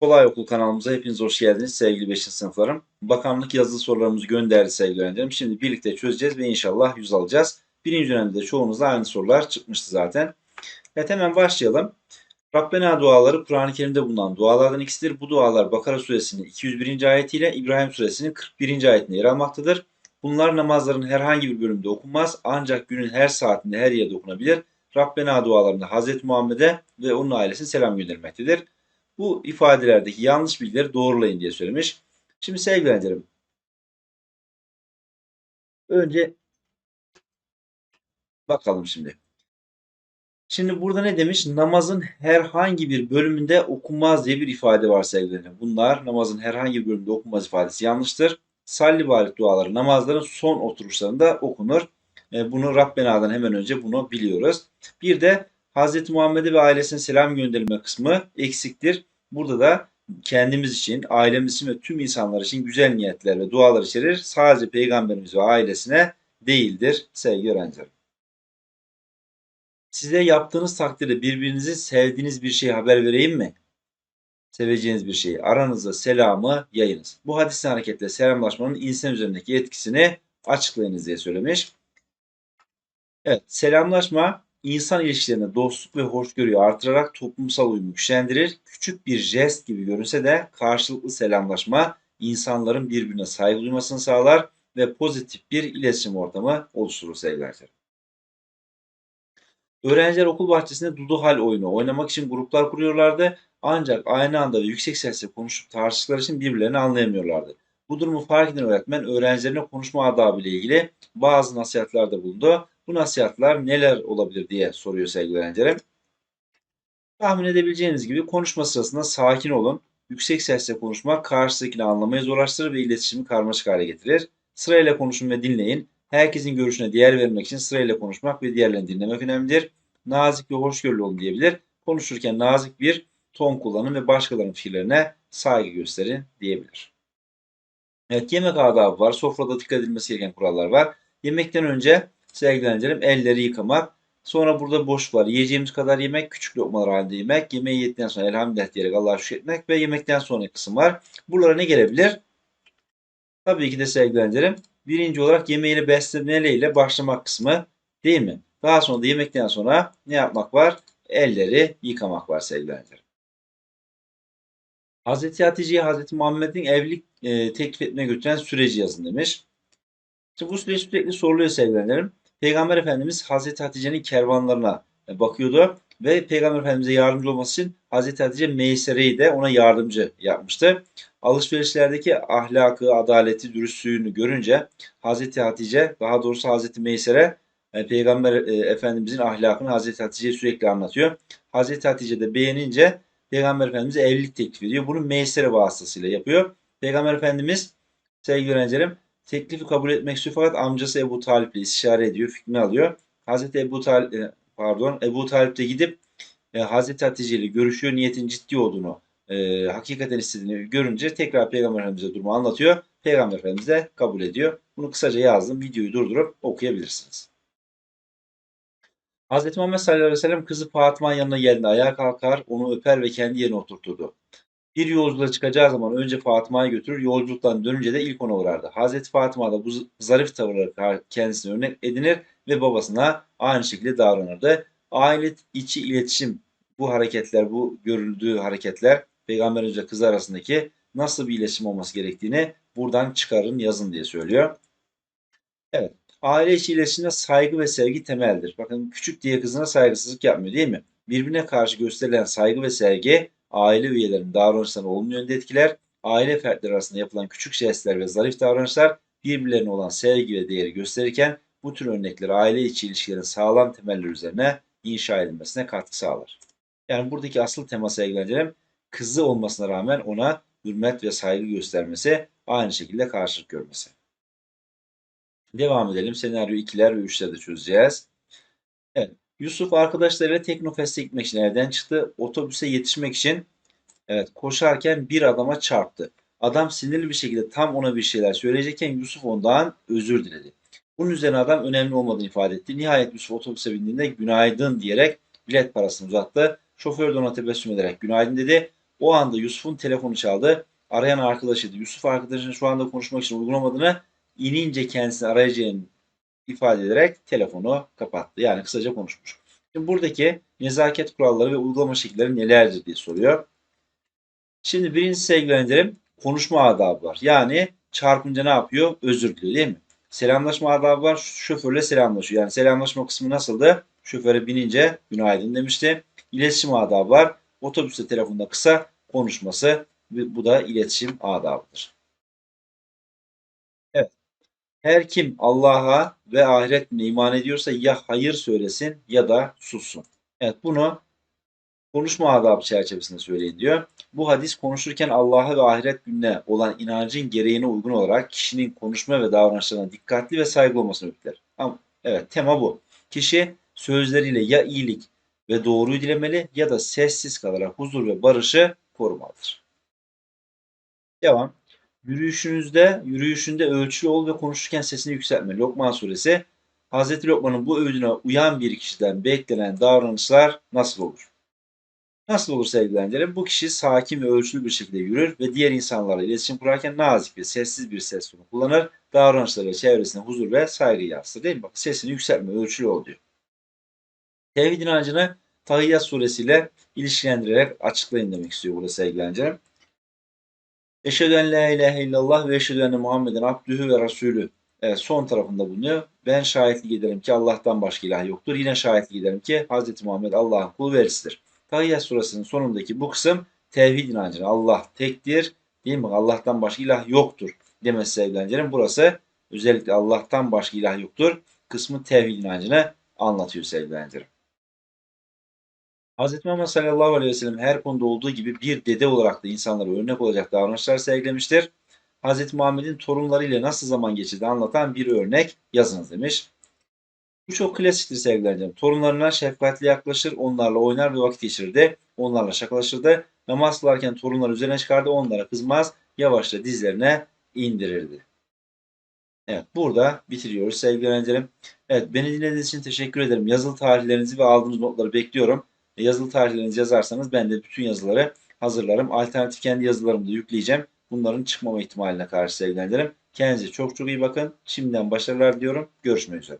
Kolay Okul kanalımıza hepiniz hoş geldiniz sevgili 5. sınıflarım. Bakanlık yazılı sorularımızı gönderdi sevgili öğrencilerim. Şimdi birlikte çözeceğiz ve inşallah yüz alacağız. Birinci dönemde de çoğunuzda aynı sorular çıkmıştı zaten. Evet hemen başlayalım. Rabbena duaları Kur'an-ı Kerim'de bulunan dualardan ikisidir. Bu dualar Bakara suresinin 201. ayetiyle İbrahim suresinin 41. ayetinde yer almaktadır. Bunlar namazların herhangi bir bölümünde okunmaz ancak günün her saatinde her yerde okunabilir. Rabbena dualarında Hz. Muhammed'e ve onun ailesine selam göndermektedir. Bu ifadelerdeki yanlış bilgileri doğrulayın diye söylemiş. Şimdi sevgili. Önce bakalım şimdi. Şimdi burada ne demiş? Namazın herhangi bir bölümünde okunmaz diye bir ifade var sevgili öğrencilerim. Bunlar namazın herhangi bir bölümünde okunmaz ifadesi yanlıştır. Salli barik duaları namazların son oturuşlarında okunur. E, Bunu Rabbena'dan hemen önce bunu biliyoruz. Bir de Hz. Muhammed'e ve ailesine selam gönderilme kısmı eksiktir. Burada da kendimiz için, ailemiz için ve tüm insanlar için güzel niyetler ve dualar içerir. Sadece peygamberimiz ve ailesine değildir sevgili öğrencilerim. Size yaptığınız takdirde birbirinizi sevdiğiniz bir şeyi haber vereyim mi? Seveceğiniz bir şeyi. Aranızda selamı yayınız. Bu hadisin hareketle selamlaşmanın insan üzerindeki etkisini açıklayınız diye söylemiş. Evet, selamlaşma insan ilişkilerinde dostluk ve hoşgörüyü artırarak toplumsal uyumu güçlendirir. Küçük bir jest gibi görünse de karşılıklı selamlaşma insanların birbirine saygı duymasını sağlar ve pozitif bir iletişim ortamı oluşturur sevgili arkadaşlar. Öğrenciler okul bahçesinde dudu hal oyunu oynamak için gruplar kuruyorlardı. Ancak aynı anda ve yüksek sesle konuşup tartıştıkları için birbirlerini anlayamıyorlardı. Bu durumu fark eden öğretmen öğrencilerine konuşma adabı ile ilgili bazı nasihatlerde bulundu. Bu nasihatler neler olabilir diye soruyor sevgili öğrencilerim. Tahmin edebileceğiniz gibi konuşma sırasında sakin olun. Yüksek sesle konuşmak karşıdakini anlamayı zorlaştırır ve iletişimi karmaşık hale getirir. Sırayla konuşun ve dinleyin. Herkesin görüşüne değer vermek için sırayla konuşmak ve diğerlerini dinlemek önemlidir. Nazik ve hoşgörülü olun diyebilir. Konuşurken nazik bir ton kullanın ve başkalarının fikirlerine saygı gösterin diyebilir. Evet yemek adabı var. Sofrada dikkat edilmesi gereken kurallar var. Yemekten önce sevgili öğrencilerim elleri yıkamak. Sonra burada boş var. Yiyeceğimiz kadar yemek, küçük lokmalar halinde yemek. Yemeği yedikten sonra elhamdülillah diyerek Allah'a şükretmek ve yemekten sonra kısım var. Buralara ne gelebilir? Tabii ki de sevgili öğrencilerim. Birinci olarak yemeğiyle beslemeyle başlamak kısmı değil mi? Daha sonra da yemekten sonra ne yapmak var? Elleri yıkamak var sevgili öğrencilerim. Hazreti Hatice'ye Hazreti Muhammed'in evlilik e, teklif etmeye götüren süreci yazın demiş. Şimdi bu süreç sürekli soruluyor sevgili öğrencilerim. Peygamber Efendimiz Hazreti Hatice'nin kervanlarına e, bakıyordu ve Peygamber Efendimiz'e yardımcı olması için Hazreti Hatice Meysere'yi de ona yardımcı yapmıştı. Alışverişlerdeki ahlakı, adaleti, dürüstlüğünü görünce Hazreti Hatice, daha doğrusu Hazreti Meysere e, Peygamber e, Efendimizin ahlakını Hazreti Hatice'ye sürekli anlatıyor. Hazreti Hatice de beğenince Peygamber Efendimiz'e evlilik teklif ediyor. Bunu Meysere vasıtasıyla yapıyor. Peygamber Efendimiz sevgili öğrencilerim teklifi kabul etmek istiyor fakat amcası Ebu Talip ile istişare ediyor, fikrini alıyor. Hazreti Ebu Talip, e, pardon, Ebu Talip de gidip e, Hazreti Hatice ile görüşüyor. Niyetin ciddi olduğunu, e, hakikaten istediğini görünce tekrar Peygamber Efendimiz'e durumu anlatıyor. Peygamber Efendimiz de kabul ediyor. Bunu kısaca yazdım. Videoyu durdurup okuyabilirsiniz. Hazreti Muhammed sallallahu aleyhi ve sellem kızı Fatıma'nın yanına geldiğinde ayağa kalkar, onu öper ve kendi yerine oturturdu. Bir yolculuğa çıkacağı zaman önce Fatıma'yı götürür, yolculuktan dönünce de ilk ona uğrardı. Hazreti Fatıma da bu zarif tavırları kendisine örnek edinir ve babasına aynı şekilde davranırdı. Aile içi iletişim, bu hareketler, bu görüldüğü hareketler Peygamberimiz ve kızı arasındaki nasıl bir iletişim olması gerektiğini buradan çıkarın, yazın diye söylüyor. Evet. Aile içi iletişimde saygı ve sevgi temeldir. Bakın küçük diye kızına saygısızlık yapmıyor değil mi? Birbirine karşı gösterilen saygı ve sevgi aile üyelerinin davranışlarını olumlu yönde etkiler. Aile fertleri arasında yapılan küçük jestler ve zarif davranışlar birbirlerine olan sevgi ve değeri gösterirken bu tür örnekler aile içi ilişkilerin sağlam temeller üzerine inşa edilmesine katkı sağlar. Yani buradaki asıl tema sevgilencerim kızı olmasına rağmen ona hürmet ve saygı göstermesi, aynı şekilde karşılık görmesi. Devam edelim. Senaryo 2'ler ve 3'leri de çözeceğiz. Evet. Yusuf arkadaşlarıyla Teknofest'e gitmek için evden çıktı. Otobüse yetişmek için evet koşarken bir adama çarptı. Adam sinirli bir şekilde tam ona bir şeyler söyleyecekken Yusuf ondan özür diledi. Bunun üzerine adam önemli olmadığını ifade etti. Nihayet Yusuf otobüse bindiğinde günaydın diyerek bilet parasını uzattı. Şoför de ona tebessüm ederek günaydın dedi. O anda Yusuf'un telefonu çaldı. Arayan arkadaşıydı. Yusuf arkadaşının şu anda konuşmak için uygulamadığını inince kendisini arayacağını ifade ederek telefonu kapattı. Yani kısaca konuşmuş. Şimdi buradaki nezaket kuralları ve uygulama şekilleri nelerdir diye soruyor. Şimdi birincisi sevgilendirim konuşma adabı var. Yani çarpınca ne yapıyor? Özür diliyor değil mi? Selamlaşma adabı var. Şoförle selamlaşıyor. Yani selamlaşma kısmı nasıldı? Şoföre binince günaydın demişti. İletişim adabı var. Otobüste telefonda kısa konuşması. Bu da iletişim adabıdır. Her kim Allah'a ve ahiret gününe iman ediyorsa ya hayır söylesin ya da sussun. Evet bunu konuşma adabı çerçevesinde söyleyin diyor. Bu hadis konuşurken Allah'a ve ahiret gününe olan inancın gereğine uygun olarak kişinin konuşma ve davranışlarına dikkatli ve saygılı olmasını öğütler. Ama evet tema bu. Kişi sözleriyle ya iyilik ve doğruyu dilemeli ya da sessiz kalarak huzur ve barışı korumalıdır. Devam. Yürüyüşünüzde, yürüyüşünde ölçülü ol ve konuşurken sesini yükseltme. Lokman suresi. Hazreti Lokman'ın bu öğüdüne uyan bir kişiden beklenen davranışlar nasıl olur? Nasıl olur sevgili öğrencilerim? Bu kişi sakin ve ölçülü bir şekilde yürür ve diğer insanlarla iletişim kurarken nazik ve sessiz bir ses tonu kullanır. Davranışları çevresine huzur ve saygı yansıtır değil mi? Bak sesini yükseltme, ölçülü ol diyor. Tevhid inancını Tahiyyat suresiyle ilişkilendirerek açıklayın demek istiyor burada sevgili öğrencilerim. Eşhedü en la ilahe illallah ve eşhedü enne Muhammeden abdühü ve rasulü. Evet, son tarafında bulunuyor. Ben şahitlik ederim ki Allah'tan başka ilah yoktur. Yine şahitlik ederim ki Hz. Muhammed Allah'ın kulu ve elçisidir. Tahiyyat surasının sonundaki bu kısım tevhid inancını Allah tektir değil mi? Allah'tan başka ilah yoktur demesi sevgilencerim. Burası özellikle Allah'tan başka ilah yoktur kısmı tevhid inancını anlatıyor sevgilencerim. Hz. Muhammed sallallahu aleyhi ve sellem her konuda olduğu gibi bir dede olarak da insanlara örnek olacak davranışlar sergilemiştir. Hz. Muhammed'in torunlarıyla nasıl zaman geçirdiğini anlatan bir örnek yazınız demiş. Bu çok klasiktir sevgilerim. Torunlarına şefkatli yaklaşır, onlarla oynar ve vakit geçirirdi. Onlarla şakalaşırdı. Namaz kılarken torunlar üzerine çıkardı, onlara kızmaz, yavaşça dizlerine indirirdi. Evet, burada bitiriyoruz sevgili öğrencilerim. Evet, beni dinlediğiniz için teşekkür ederim. Yazılı tarihlerinizi ve aldığınız notları bekliyorum. Yazılı tarihlerinizi yazarsanız ben de bütün yazıları hazırlarım. Alternatif kendi yazılarımı da yükleyeceğim. Bunların çıkmama ihtimaline karşı sevgili öğrencilerim. Kendinize çok çok iyi bakın. Şimdiden başarılar diliyorum. Görüşmek üzere.